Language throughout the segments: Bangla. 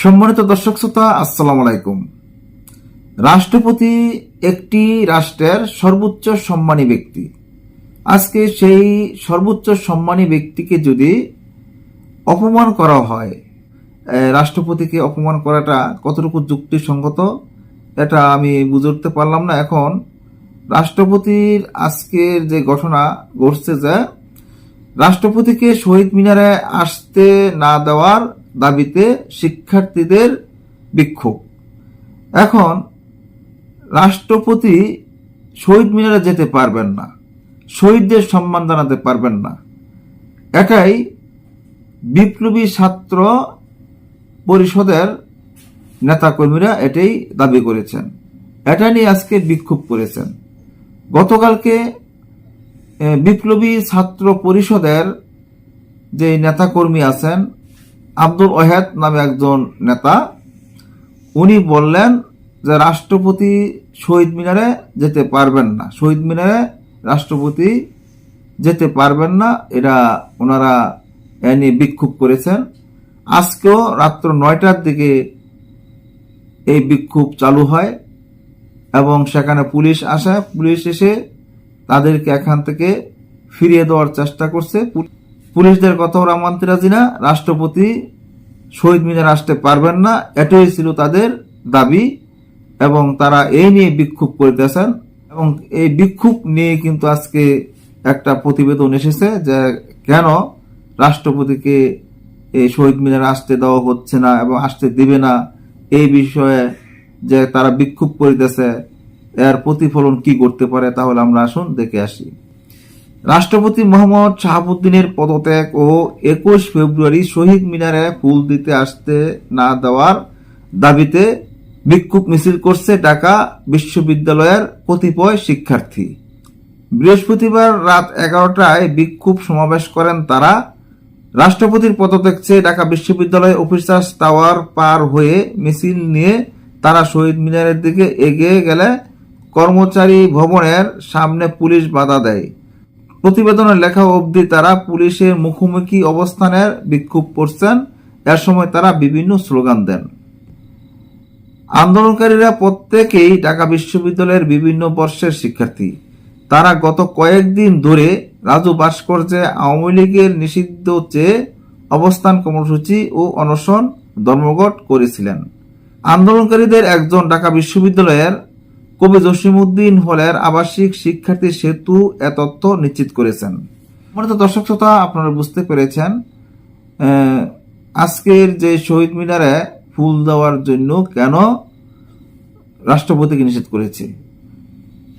সম্মানিত দর্শক শ্রোতা, আসসালাম আলাইকুম। রাষ্ট্রপতি একটি রাষ্ট্রের সর্বোচ্চ সম্মানী ব্যক্তি। আজকে সেই সর্বোচ্চ সম্মানী ব্যক্তিকে যদি অপমান করা হয় রাষ্ট্রপতিকে অপমান করাটা কতটুকু যুক্তিসঙ্গত, এটা আমি বুঝে উঠতে পারলাম না। এখন রাষ্ট্রপতির আজকের যে ঘটনা ঘটছে যে, রাষ্ট্রপতিকে শহীদ মিনারে আসতে না দেওয়ার দাবিতে শিক্ষার্থীদের বিক্ষোভ। এখন রাষ্ট্রপতি শহীদ মিনারে যেতে পারবেন না। শহীদদের সম্মান জানাতে পারবেন না। এটাই বিপ্লবী ছাত্র পরিষদের নেতাকর্মীরা এটাই দাবি করেছেন। এটা নিয়ে আজকে বিক্ষোভ করেছেন। গতকালকে বিপ্লবী ছাত্র পরিষদের যে নেতাকর্মী আছেন আব্দুল ওহেদ নামে একজন নেতা, উনি বললেন যে রাষ্ট্রপতি শহীদ মিনারে যেতে পারবেন না। শহীদ মিনারে রাষ্ট্রপতি যেতে পারবেন না, এটা ওনারা এ নিয়ে বিক্ষোভ করেছেন। আজকেও রাত্র নয়টার দিকে এই বিক্ষোভ চালু হয় এবং সেখানে পুলিশ আসে। পুলিশ এসে তাদেরকে এখান থেকে ফিরিয়ে দেওয়ার চেষ্টা করছে। পুলিশদের কথা ওরা মানতে রাজি না, রাষ্ট্রপতি শহীদ মিনার আসতে পারবেন না, এটাই ছিল তাদের দাবি এবং তারা এই নিয়ে বিক্ষোভ করতেছেন এবং এই বিক্ষোভ নিয়ে কিন্তু আজকে একটা প্রতিবেদন এসেছে যে কেন রাষ্ট্রপতিকে এই শহীদ মিনার আসতে দেওয়া হচ্ছে না এবং আসতে দিবে না, এই বিষয়ে যে তারা বিক্ষোভ করিতেছে, এর প্রতিফলন কি করতে পারে তাহলে আমরা আসুন দেখে আসি। রাষ্ট্রপতি মোহাম্মদ শাহাবুদ্দিনের পদত্যাগ ও একুশ ফেব্রুয়ারি শহীদ মিনারে ফুল দিতে আসতে না দেওয়ার দাবিতে বিক্ষোভ মিছিল করছে ঢাকা বিশ্ববিদ্যালয়ের কতিপয় শিক্ষার্থী। বৃহস্পতিবার রাত এগারোটায় বিক্ষোভ সমাবেশ করেন তারা। রাষ্ট্রপতির পদত্যাগ চেয়ে ঢাকা বিশ্ববিদ্যালয় অফিসার্স টাওয়ার পার হয়ে মিছিল নিয়ে তারা শহীদ মিনারের দিকে এগিয়ে গেলে কর্মচারী ভবনের সামনে পুলিশ বাধা দেয়। প্রতিবেদনে লেখা অবধি তারা পুলিশের মুখোমুখি অবস্থানের বিক্ষোভ করছেন। এর সময় তারা বিভিন্ন স্লোগান দেন। আন্দোলনকারীরা প্রত্যেকেই ঢাকা বিশ্ববিদ্যালয়ের বিভিন্ন বর্ষের শিক্ষার্থী। তারা গত কয়েকদিন ধরে রাজু ভাস্কর্যে আওয়ামী লীগের নিষিদ্ধ চেয়ে অবস্থান কর্মসূচি ও অনশন ধর্মঘট করেছিলেন। আন্দোলনকারীদের একজন ঢাকা বিশ্ববিদ্যালয়ের কবি জসিমউদ্দিন হলের আবাসিক শিক্ষার্থী সেতু এ তথ্য নিশ্চিত করেছেন। মূলত দর্শক শ্রোতা, আপনারা বুঝতে পেরেছেন আজকের যে শহীদ মিনারে ফুল দেওয়ার জন্য কেন রাষ্ট্রপতিকে নিষেধ করেছে।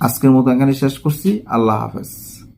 আজকের মতো এখানে শেষ করছি। আল্লাহ হাফেজ।